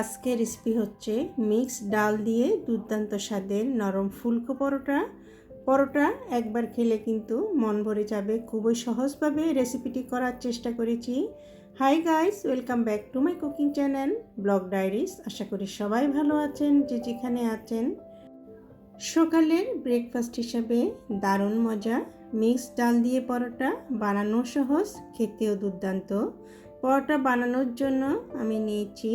আজকের রেসিপি হচ্ছে মিক্স ডাল দিয়ে দুর্দান্ত স্বাদের নরম ফুলকো পরোটা। পরোটা একবার খেলে কিন্তু মন ভরে যাবে। খুবই সহজভাবে রেসিপিটি করার চেষ্টা করেছি। Hi guys welcome back to my cooking channel blog diaries আশা করি সবাই ভালো আছেন, যে যেখানে আছেন। সকালের ব্রেকফাস্ট হিসাবে দারুণ মজা। মিক্স ডাল দিয়ে পরোটা বানানো সহজ, খেতেও দুর্দান্ত। পরোটা বানানোর জন্য আমি নিয়েছি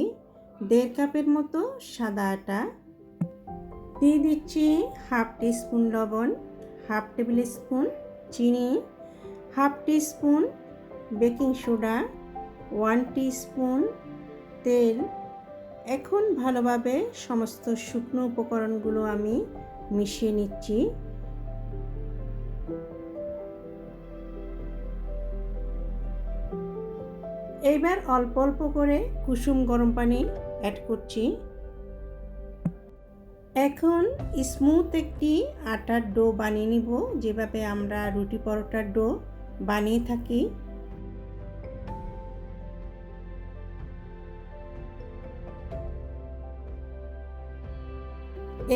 দেড় কাপের মতো সাদা আটা। দিয়ে দিচ্ছি হাফ টি স্পুন লবণ, হাফ টেবিল স্পুন চিনি, half teaspoon baking soda, one spoon তেল। এখন ভালোভাবে সমস্ত শুকনো উপকরণগুলো আমি মিশিয়ে নিচ্ছি। এইবার অল্প অল্প করে কুসুম গরম পানি অ্যাড করছি। এখন স্মুথ একটি আটার ডো বানিয়ে নিব, যেভাবে আমরা রুটি পরোটার ডো বানিয়ে থাকি।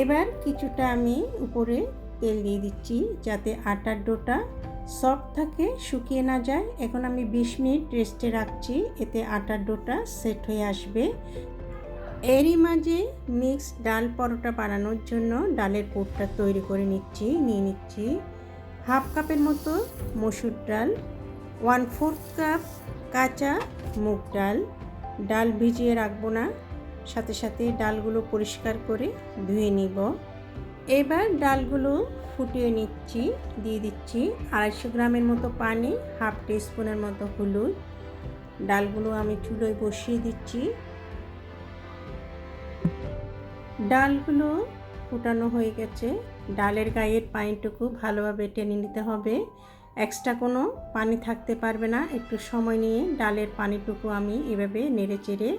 এবার কিছুটা আমি উপরে তেল দিয়ে দিচ্ছি, যাতে আটার ডোটা সফট থাকে, শুকিয়ে না যায়। এখন আমি বিশ মিনিট রেস্টে রাখছি, এতে আটার ডোটা সেট হয়ে আসবে। এরই মাঝে মিক্স ডাল পরোটা বানানোর জন্য ডালের পুরটা তৈরি করে নিচ্ছি, নিয়ে নিচ্ছি হাফ কাপের মতো মসুর ডাল ওয়ান ফোর্থ কাপ কাঁচা মুগ ডাল। ডাল ভিজিয়ে রাখব না, সাথে সাথে ডালগুলো পরিষ্কার করে ধুয়ে নিব। এবার ডালগুলো ফুটিয়ে নিচ্ছি, দিয়ে দিচ্ছি আড়াইশো গ্রামের মতো পানি, হাফ টিস্পুনের মতো হলুদ। ডালগুলো আমি চুলোয় বসিয়ে দিচ্ছি। ডালগুলো ফুটানো হয়ে গেছে। ডালের গায়ের পানিটুকু ভালোভাবে টেনে নিতে হবে। এক্সট্রা কোনো পানি থাকতে পারবে না। একটু সময় নিয়ে ডালের পানিটুকু আমি এভাবে নেড়ে চেড়ে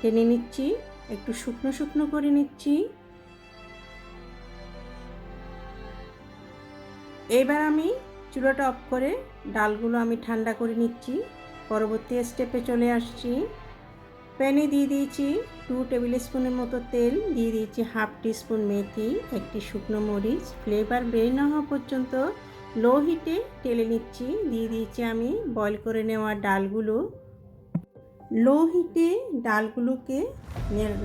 টেনে নিচ্ছি। একটু শুকনো শুকনো করে নিচ্ছি। এবার আমি চুলোটা অফ করে ডালগুলো আমি ঠান্ডা করে নিচ্ছি। পরবর্তী স্টেপে চলে আসছি। প্যানে দিয়ে দিয়েছি টু টেবিল স্পুনের মতো তেল, দিয়ে দিয়েছি হাফ টিস্পুন মেথি, একটি শুকনো মরিচ। ফ্লেভার বের না হওয়া পর্যন্ত লো হিটে টেলে নিচ্ছি। দিয়ে দিয়েছি আমি বয়ল করে নেওয়া ডালগুলো। লো হিটে ডালগুলোকে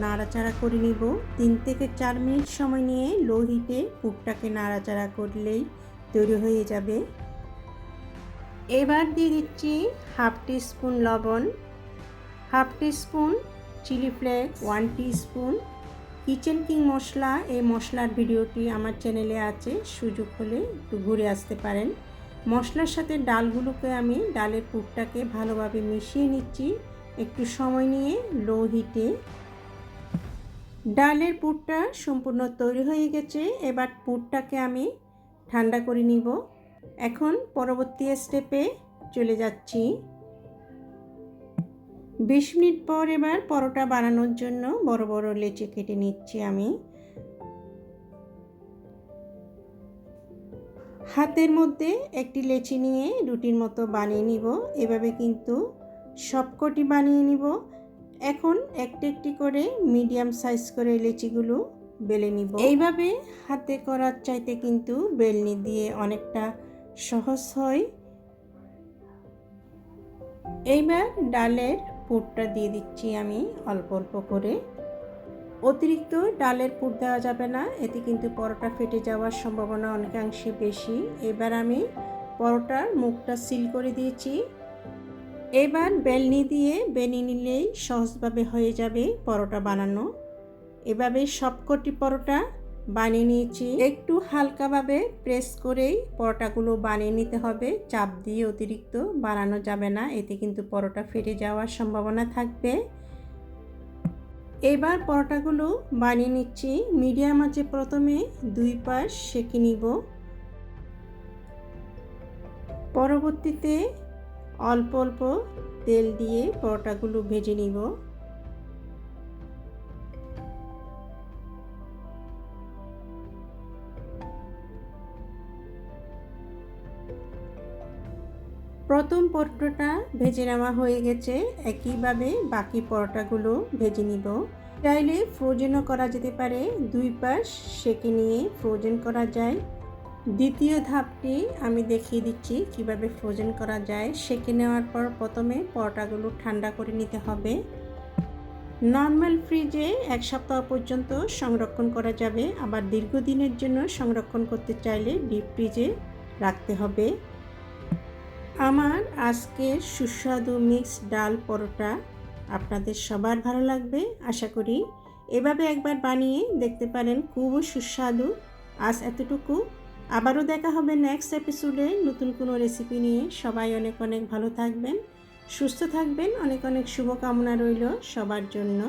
নাড়াচাড়া করে নিব। তিন থেকে চার মিনিট সময় নিয়ে লো হিটে পুরটাকে নাড়াচাড়া করলেই তৈরি হয়ে যাবে। এবার দিয়ে দিচ্ছি হাফ টি স্পুন লবণ। Half teaspoon chilli flakes, one teaspoon kitchen king masala, এই মশলার ভিডিওটি আমার চ্যানেলে আছে, সুযোগ হলে একটু ঘুরে আসতে পারেন। মশলার সাথে ডালগুলোকে আমি ডালের পুরটাকে ভালোভাবে মিশিয়ে নিচ্ছি, একটু সময় নিয়ে, লো হিটে। ডালের পুরটা সম্পূর্ণ তৈরি হয়ে গেছে, এবার পুরটাকে আমি ঠান্ডা করে নিব। এখন পরবর্তী স্টেপে চলে যাচ্ছি। বিশ মিনিট পর এবার পরোটা বানানোর জন্য বড় বড় লেচি কেটে নিচ্ছি আমি। হাতের মধ্যে একটি লেচি নিয়ে রুটির মতো বানিয়ে নিব। এভাবে কিন্তু সবকটি বানিয়ে নিব। এখন একটি একটি করে মিডিয়াম সাইজ করে লেচিগুলো বেলে নিব। এইভাবে হাতে করার চাইতে কিন্তু বেলনি দিয়ে অনেকটা সহজ হয়। এইবার ডালের পুরটা দিয়ে দিচ্ছি আমি অল্প অল্প করে। অতিরিক্ত ডালের পুর দেওয়া যাবে না, এতে কিন্তু পরোটা ফেটে যাওয়ার সম্ভাবনা অনেকাংশে বেশি। এবার আমি পরোটার মুখটা সিল করে দিয়েছি। এবার বেলনি দিয়ে বেনি নিলেই সহজভাবে হয়ে যাবে পরোটা বানানো। এভাবে সবকটি পরোটা বানিয়ে নিয়েছি। একটু হালকাভাবে প্রেস করেই পরোটাগুলো বানিয়ে নিতে হবে। চাপ দিয়ে অতিরিক্ত বানানো যাবে না, এতে কিন্তু পরোটা ফেটে যাওয়ার সম্ভাবনা থাকবে। এবার পরোটাগুলো বানিয়ে নিচ্ছি। মিডিয়াম আছে প্রথমে দুই পাশ সেঁকে নিব। পরবর্তীতে অল্প অল্প তেল দিয়ে পরোটাগুলো ভেজে নিব। প্রথম পরোটাটা ভেজে নেওয়া হয়ে গেছে। একইভাবে বাকি পরোটাগুলো ভেজে নিব। চাইলে ফ্রোজেনও করা যেতে পারে। দুই পাশ সেকে নিয়ে ফ্রোজেন করা যায়। দ্বিতীয় ধাপটি আমি দেখিয়ে দিচ্ছি কীভাবে ফ্রোজেন করা যায়। সেকে নেওয়ার পর প্রথমে পরোটাগুলো ঠান্ডা করে নিতে হবে। নর্মাল ফ্রিজে এক সপ্তাহ পর্যন্ত সংরক্ষণ করা যাবে। আবার দীর্ঘদিনের জন্য সংরক্ষণ করতে চাইলে ডিপ ফ্রিজে রাখতে হবে। আমার আজকের সুস্বাদু মিক্স ডাল পরোটা আপনাদের সবার ভালো লাগবে, আশা করি। এভাবে একবার বানিয়ে দেখতে পারেন খুবই সুস্বাদু। আজ এতটুকু। আবারও দেখা হবে নেক্সট এপিসোডে নতুন কোনো রেসিপি নিয়ে। সবাই অনেক অনেক ভালো থাকবেন, সুস্থ থাকবেন। অনেক অনেক শুভকামনা রইল সবার জন্য।